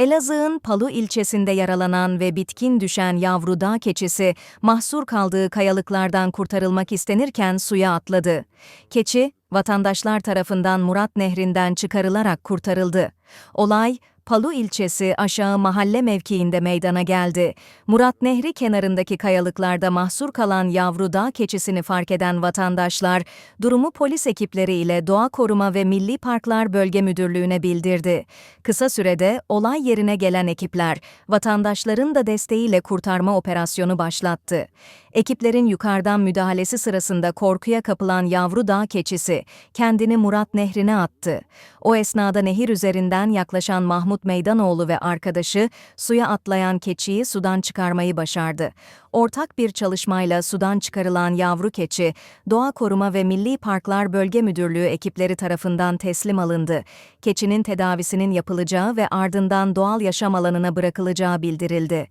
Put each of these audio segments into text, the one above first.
Elazığ'ın Palu ilçesinde yaralanan ve bitkin düşen yavru dağ keçisi mahsur kaldığı kayalıklardan kurtarılmak istenirken suya atladı. Keçi, vatandaşlar tarafından Murat Nehri'nden çıkarılarak kurtarıldı. Olay, Palu ilçesi aşağı mahalle mevkiinde meydana geldi. Murat Nehri kenarındaki kayalıklarda mahsur kalan yavru dağ keçisini fark eden vatandaşlar, durumu polis ekipleri ile Doğa Koruma ve Milli Parklar Bölge Müdürlüğü'ne bildirdi. Kısa sürede olay yerine gelen ekipler, vatandaşların da desteğiyle kurtarma operasyonu başlattı. Ekiplerin yukarıdan müdahalesi sırasında korkuya kapılan yavru dağ keçisi kendini Murat Nehri'ne attı. O esnada nehir üzerinden yaklaşan Mahmut Meydanoğlu ve arkadaşı suya atlayan keçiyi sudan çıkarmayı başardı. Ortak bir çalışmayla sudan çıkarılan yavru keçi, Doğa Koruma ve Milli Parklar Bölge Müdürlüğü ekipleri tarafından teslim alındı. Keçinin tedavisinin yapılacağı ve ardından doğal yaşam alanına bırakılacağı bildirildi.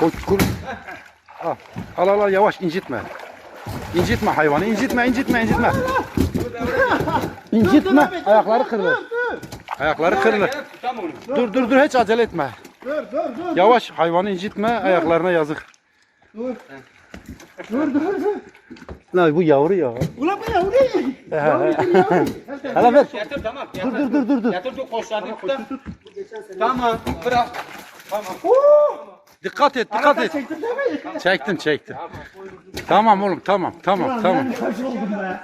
Kur. Al. al al al yavaş incitme. İncitme hayvanı incitme incitme incitme. İncitme ayakları kırılır. Ayakları kırılır. Dur dur dur hiç acele etme. Dur dur dur. Yavaş hayvanı incitme ayaklarına yazık. Dur. Dur dur dur. Lan bu yavru ya. Ulan bu yavru ne? Hele ver. Getir tamam. Dur dur dur dur dur. Getir dur koşlarını tut. Tamam bırak. Dikkat et dikkat et. Çektin değil mi? Çektim çektim. Tamam oğlum tamam tamam tamam. Kaç oldum be?